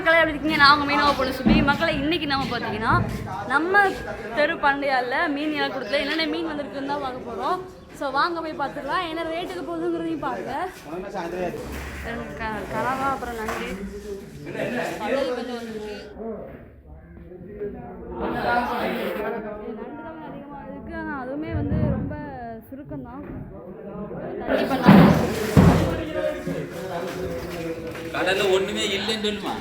மக்களே எப்படி இருக்கீங்க? நான் உங்கள் மீனவ பொண்ணு சுபி. மக்களை இன்னைக்கு நம்ம பார்த்தீங்கன்னா நம்ம தெரு பண்டையால மீன் இலக்கூடத்தில் என்னென்ன மீன் வந்திருக்குன்னு தான் பார்க்க போகிறோம் ஸோ வாங்க போய் பார்த்துக்கலாம் என்ன ரேட்டுக்கு போகுதுங்கிறதையும் பாருங்க. க- கனவா அப்புறம் நண்டு. சொல்லுமா?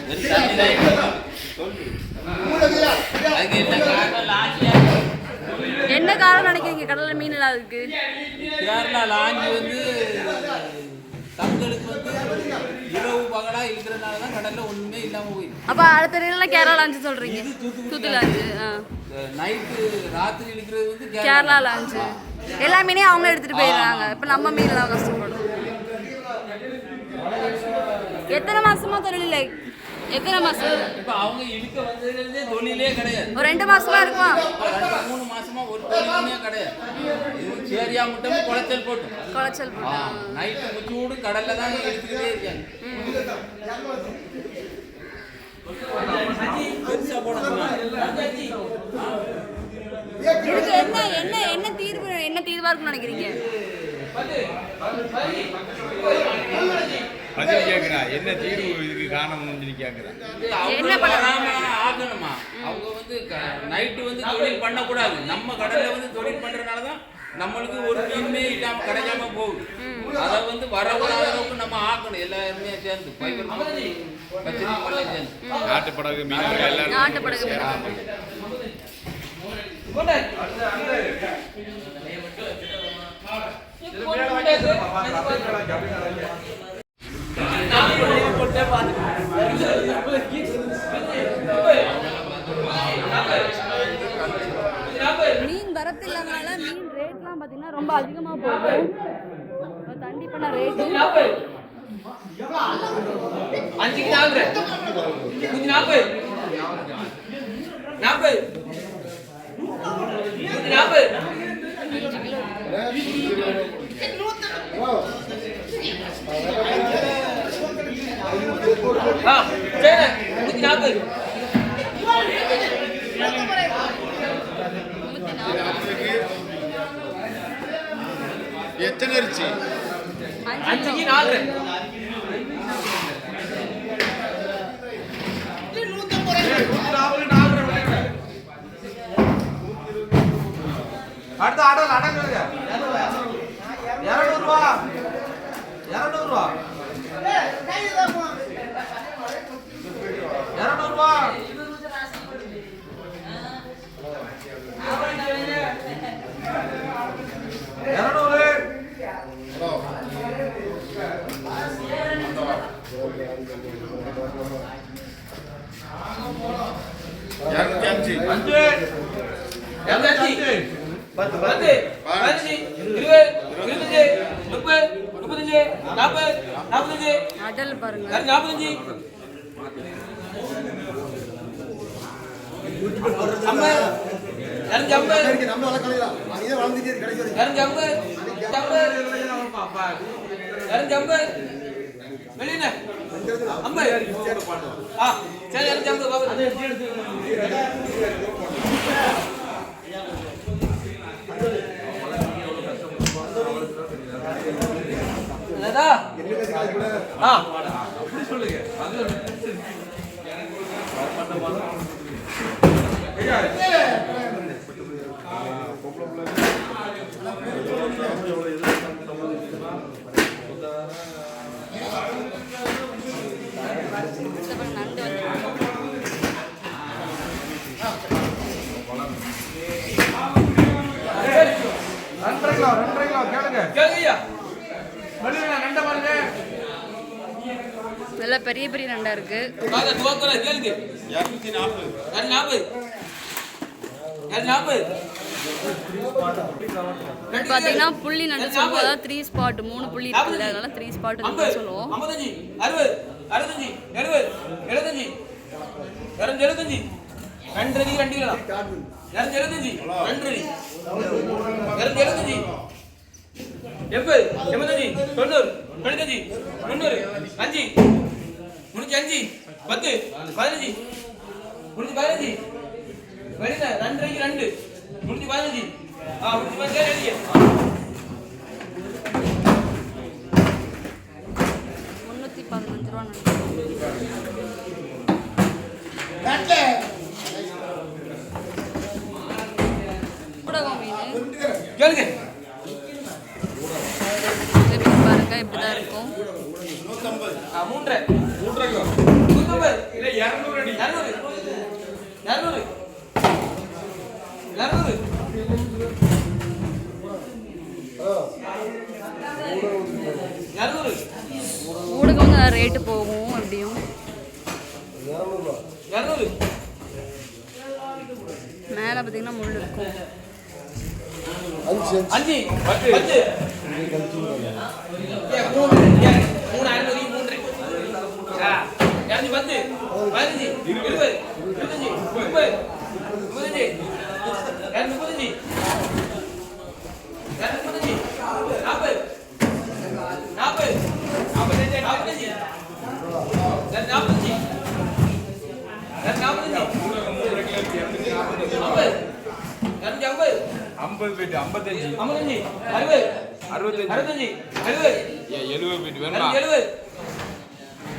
என்ன காரணம்? நினைக்கிறீங்க? கடல்ல மீன் இல்லாததுக்கு கேரளா லாஞ்சி வந்து தங்களுக்கு வந்து இரவு பகலா இருக்கிறதுனால தான் கடல்ல ஒண்ணுமே இல்லாம போயிடுது அப்ப அடுத்த ரீல கேரளா லாஞ்சு சொல்றீங்க. தூத்துக்குடி லாஞ்சு. ஆ. நைட்டு ராத்திரி இருக்கிறது வந்து கேரளா லாஞ்சு. எல்லா மீனையும் அவங்க எடுத்துட்டு போயிடுறாங்க. இப்ப நம்ம மீன் தான் கஷ்டப்படும் எத்தனை மாசமா தொழில் எத்தனை மாசம்? இப்ப அவங்க இழுக்க வந்ததுலேருந்தே தொழிலே கிடையாது. ஒரு ரெண்டு மாசமா இருக்குமா? மூணு மாசமா ஒரு தொழிலுமே கிடையாது. இது சேரியா மட்டும் குளச்சல் போட்டு. குளச்சல் போட்டா. நைட்டு முச்சூடு கடல்ல தான் எடுத்துக்கிட்டே இருக்காங்க. இதுக்கு என்ன என்ன என்ன தீர்வு என்ன தீர்வா இருக்கும்னு நினைக்கிறீங்க? பதில் கேட்கிறா என்ன தீர்வு இதுக்கு காரணம்னு சொல்லி என்ன பண்ணணும்? ஆகணுமா அவங்க வந்து நைட்டு வந்து தொழில் பண்ணக்கூடாது நம்ம கடல்ல வந்து தொழில் பண்றதுனால தான் நம்மளுக்கு ஒரு மீனுமே இல்லாம கிடைக்காம போகுது அதை வந்து அளவுக்கு நம்ம ஆக்கணும் எல்லாருமே சேர்ந்து நாட்டு படகு மீனவர்கள் எல்லாரும் நாட்டு படகு. மீன் வரத்து இல்லாதனால மீன் ரேட்லாம் பார்த்தீங்கன்னா ரொம்ப அதிகமாக போகும் இப்ப தண்டி பண்ண ரேட்டு அஞ்சுக்கு நாலு நூத்தி நாற்பது. நாற்பது. நாற்பது. எத்தனை அரிசி? அஞ்சுக்கு நாலு. அடுத்த ஆடல் அடங்குங்க அஞ்சு அஞ்சு இரநூத்தி பத்து பதினஞ்சு. இருபது. இருபத்தஞ்சு. முப்பது. முப்பத்தஞ்சு. நாற்பது. நாற்பத்தஞ்சு. அடல் பாருங்க. நாற்பத்தஞ்சு. ஐம்பது. இரநூத்தி ஐம்பது. இரநூத்தி ஐம்பது. ஐம்பது. இரநூத்தி ஐம்பது. வெளியின ஐம்பது ஆ சரி இரநூத்தி பாபு என்னதா ஆ இந்த பாருங்க, நண்டு வந்து ரெண்டரை கிலோ ரெண்டரை கிலோ கேளுங்க கேளுங்கய்யா வெளியில நண்டை பாருங்க நல்ல பெரிய பெரிய நண்டா இருக்கு. பார்த்தீங்கன்னா புள்ளி நண்டு சொல்லுவோம் அதாவது த்ரீ ஸ்பாட் மூணு புள்ளி இருக்குல்ல அதனால த்ரீ ஸ்பாட் சொல்லுவோம். அறுபத்தஞ்சு. எழுபது. எழுபத்தஞ்சு. இரநூத்தி எழுபத்தஞ்சு? ரெண்டு அடி ரெண்டு கிலோ. இரநூத்தி எழுபத்தஞ்சு? ரெண்டு அடி. இரநூத்தி எழுபத்தஞ்சு? எண்பது. எண்பத்தஞ்சு. தொண்ணூறு. முந்நூறு. அஞ்சு. முன்னூத்தி அஞ்சு. பத்து. பதினஞ்சு. முன்னூத்தி பதினஞ்சு. வெளியில ரெண்டரைக்கு ரெண்டு. முன்னூத்தி பதினஞ்சு. ஆ முன்னூத்தி பதினஞ்சு. அடிக்க முந்நூற்றி பதினஞ்சு ரூபா கேளுங்க. பாருங்க இப்படி பார்த்தீங்கன்னா முள் இருக்கும். அஞ்சு பத்து. ஏ, மூணு ஏ, மூணு ஐநூறு மூன்று. ஆ, இரநூத்தி பத்து பதினஞ்சு இருபது இருபத்தஞ்சு முப்பது முப்பத்தஞ்சு இரநூத்தி முப்பத்தஞ்சு இரநூத்தி முப்பத்தஞ்சு நாற்பது நாற்பது நாற்பத்தஞ்சு நாற்பத்தஞ்சு இரநூத்தி நாற்பத்தஞ்சு இரநூத்தி நாற்பத்தஞ்சு ஐம்பது இரநூத்தி ஐம்பது ஐம்பது போயிட்டு ஐம்பத்தஞ்சு. ஐம்பத்தஞ்சு. அறுபது. அறுபத்தஞ்சு. அறுபத்தஞ்சு. எழுபது. ஏ, எழுபது போயிட்டு வேணுமா? எழுபது.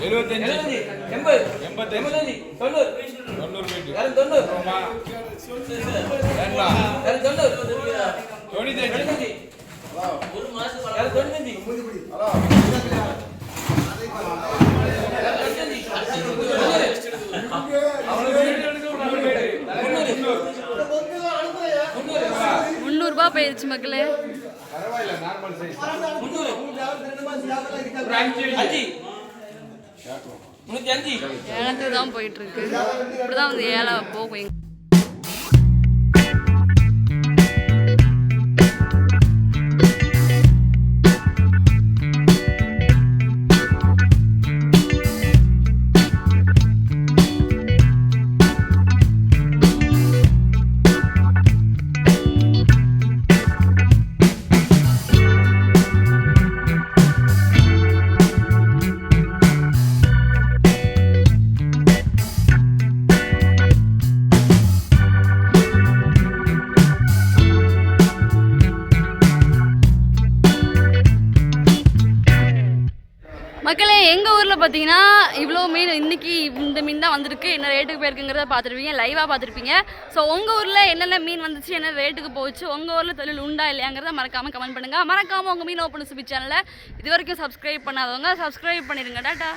எழுபத்தஞ்சு. எழுபத்தஞ்சு எண்பது. எண்பத்தஞ்சு. எண்பத்தஞ்சு. தொண்ணூறு. தொண்ணூறு போயிட்டு இரநூத்தி தொண்ணூறு. இரநூத்தி தொண்ணூறு. தொண்ணூத்தஞ்சு. தொண்ணூத்தஞ்சு. போயிடுச்சு மக்களே. பரவாயில்ல நார்மல் சைஸ் தான் போயிட்டு இருக்கு. இப்படி தான் வந்து ஏலம் போகும் பார்த்தீங்கன்னா இவ்வளோ மீன் இன்னைக்கு இந்த மீன் தான் வந்திருக்கு. என்ன ரேட்டுக்கு போயிருக்குங்கிறத பார்த்துருப்பீங்க லைவாக பார்த்துருப்பீங்க. ஸோ உங்கள் ஊரில் என்னென்ன மீன் வந்துச்சு என்ன ரேட்டுக்கு போச்சு உங்கள் ஊரில் தொழில் உண்டா இல்லையாங்கிறத மறக்காமல் கமெண்ட் பண்ணுங்கள் மறக்காமல் உங்கள் மீன் ஓப்பன் சுபி சேனலை இது வரைக்கும் சப்ஸ்கிரைப் பண்ணாதவங்க சப்ஸ்கிரைப் பண்ணிடுங்க. டாட்டா!